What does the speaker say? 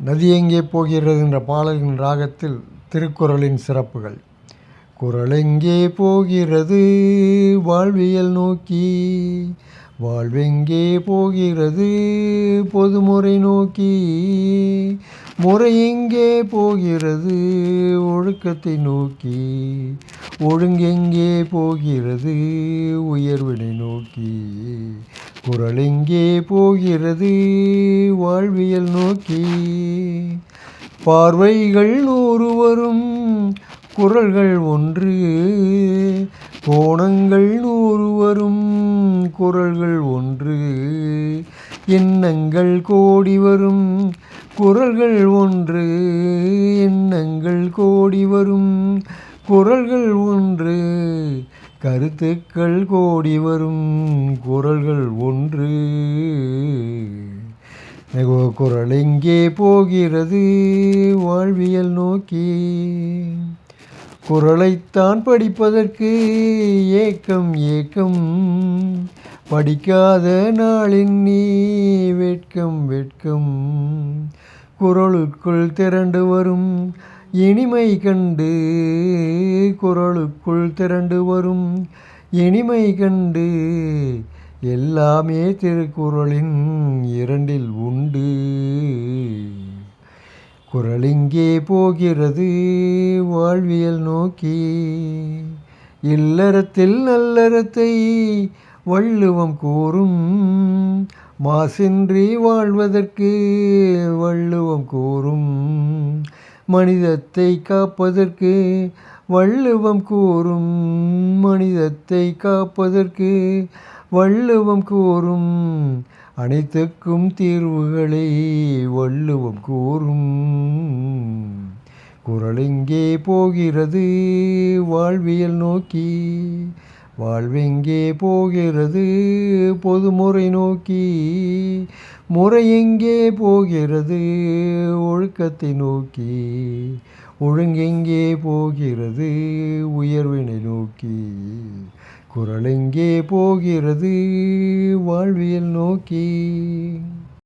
நதி எங்கே போகிறது என்ற பாடலின் ராகத்தில் திருக்குறளின் சிறப்புகள். குறள் எங்கே போகிறது? வாழ்வியல் நோக்கி. வாழ்வெங்கே போகிறது? பொதுமுறை நோக்கி. முறை எங்கே போகிறது? ஒழுக்கத்தை நோக்கி. ஒழுங்கெங்கே போகிறது? உயர்வினை நோக்கி. குரல் எங்கே போகிறது? வாழ்வியல் நோக்கி. பார்வைகள் நூறு வரும் குறள்கள் ஒன்று. கோணங்கள் நூறு வரும் குறள்கள் ஒன்று. எண்ணங்கள் கோடி வரும் குறள்கள் ஒன்று எண்ணங்கள் கோடி வரும். குறள்கள் ஒன்று கருத்துக்கள் கோடி வரும். குறள்கள் ஒன்று குறள் எங்கே போகிறது? வாழ்வியல் நோக்கி. குறளைத்தான் படிப்பதற்கு ஏக்கம் ஏக்கம். படிக்காத நாளின் நீ வெட்கம் வெட்கம். குரலுக்குள் திரண்டு வரும் இனிமை கண்டு குரலுக்குள் திரண்டு வரும் இனிமை கண்டு. எல்லாமே திருக்குறளின் இரண்டில் உண்டு. எங்கே போகிறது? வாழ்வியல் நோக்கி. இல்லறத்தில் நல்லறத்தை வள்ளுவம் கூறும். மாசின்றி வாழ்வதற்கு வள்ளுவம் கூறும். மனிதத்தை காப்பதற்கு வள்ளுவம் கூறும். மனிதத்தை காப்பதற்கு வள்ளுவம் கூறும். அனைத்துக்கும் தீர்வுகளை வள்ளுவம் கூறும். குரலெங்கே போகிறது? வாழ்வியல் நோக்கி. வாழ்வெங்கே போகிறது? பொதுமுறை நோக்கி. முறை எங்கே போகிறது? ஒழுக்கத்தை நோக்கி. ஒழுங்கெங்கே போகிறது? உயர்வினை நோக்கி. குரல் எங்கே போகிறது? வாழ்வியல் நோக்கி.